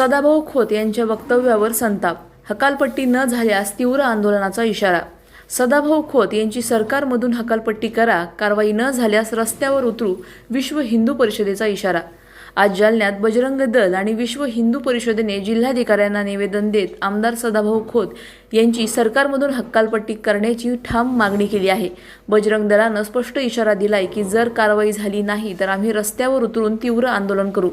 सदाभाऊ खोत यांच्या वक्तव्यावर संताप. हकालपट्टी न झाल्यास तीव्र आंदोलनाचा इशारा. सदाभाऊ खोत यांची सरकारमधून हकालपट्टी करा कारवाई न झाल्यास रस्त्यावर उतरू विश्व हिंदू परिषदेचा इशारा. आज जालन्यात बजरंग दल आणि विश्व हिंदू परिषदेने जिल्हाधिकाऱ्यांना निवेदन देत आमदार सदाभाऊ खोत यांची सरकारमधून हक्कालपट्टी करण्याची ठाम मागणी केली आहे. बजरंग दलानं स्पष्ट इशारा दिलाय की जर कारवाई झाली नाही तर आम्ही रस्त्यावर उतरून तीव्र आंदोलन करू.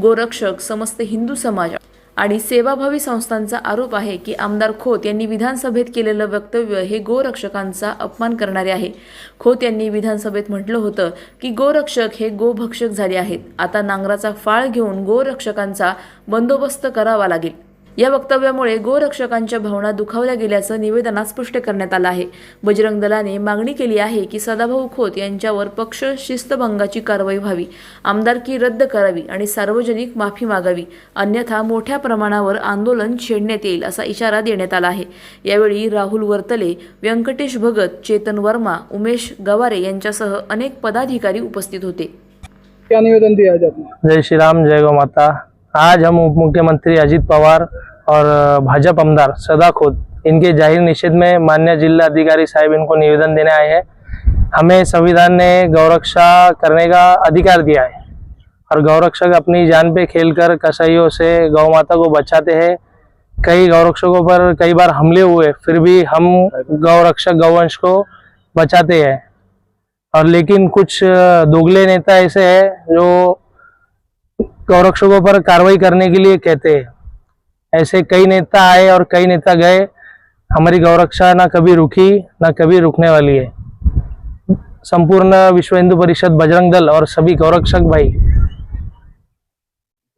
गोरक्षक समस्त हिंदू समाज आणि सेवाभावी संस्थांचा आरोप आहे की आमदार खोत यांनी विधानसभेत केलेलं वक्तव्य हे गोरक्षकांचा अपमान करणारे आहे. खोत यांनी विधानसभेत म्हटलं होतं की गोरक्षक हे गोभक्षक झाले आहेत. आता नांगराचा फाळ घेऊन गोरक्षकांचा बंदोबस्त करावा लागेल. या वक्तव्यामुळे गोरक्षकांच्या भावना दुखावल्या गेल्याचं निवेदनात स्पष्ट करण्यात आलं आहे. बजरंग दलाने मागणी केली आहे की सदाभाऊ खोत यांच्यावर पक्ष शिस्तभंगाची कारवाई व्हावी आमदारकी रद्द करावी आणि सार्वजनिक माफी मागावी अन्यथा मोठ्या प्रमाणावर आंदोलन छेडण्यात येईल असा इशारा देण्यात आला आहे. यावेळी राहुल वर्तले व्यंकटेश भगत चेतन वर्मा उमेश गवारे यांच्यासह अनेक पदाधिकारी उपस्थित होते. क्या निवेदन दिया आज आपने जय श्री राम जय गौ माता। आज हम उप मुख्यमंत्री अजित पवार और भाजपा आमदार सदा खोत इनके ज़ाहिर निषेध में मान्य जिला अधिकारी साहब इनको निवेदन देने आए हैं। हमें संविधान ने गौरक्षा करने का अधिकार दिया है और गौरक्षक अपनी जान पे खेलकर कसाईयों से गौ माता को बचाते हैं। कई गौरक्षकों पर कई बार हमले हुए, फिर भी हम गौरक्षक गौवंश को बचाते हैं। और लेकिन कुछ दोगले नेता ऐसे हैं जो गौरक्षकों पर कार्रवाई करने के लिए कहते हैं। ऐसे कई नेता आए और कई नेता गए। हमारी गौरक्षा ना कभी रुकी ना कभी रुकने वाली है। संपूर्ण विश्व हिंदू परिषद बजरंग दल और सभी गौरक्षक भाई।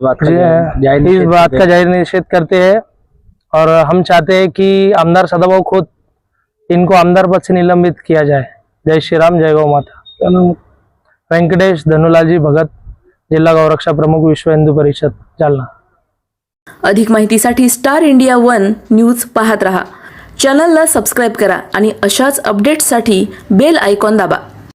इस बात का ज़ाहिर निषेध करते हैं और हम चाहते हैं कि आमदार सदाभाऊ खुद इनको आमदार पद से निलंबित किया जाए। जय श्री राम जय गौ माता। वेंकटेश धनुलाल जी भगत। जिल्हा गौरक्षा प्रमुख विश्व हिंदू परिषद जालना. अधिक माहितीसाठी स्टार इंडिया वन न्यूज पाहत रहा. चॅनलला सबस्क्राईब करा आणि अशाच अपडेट्ससाठी बेल आयकॉन दाबा.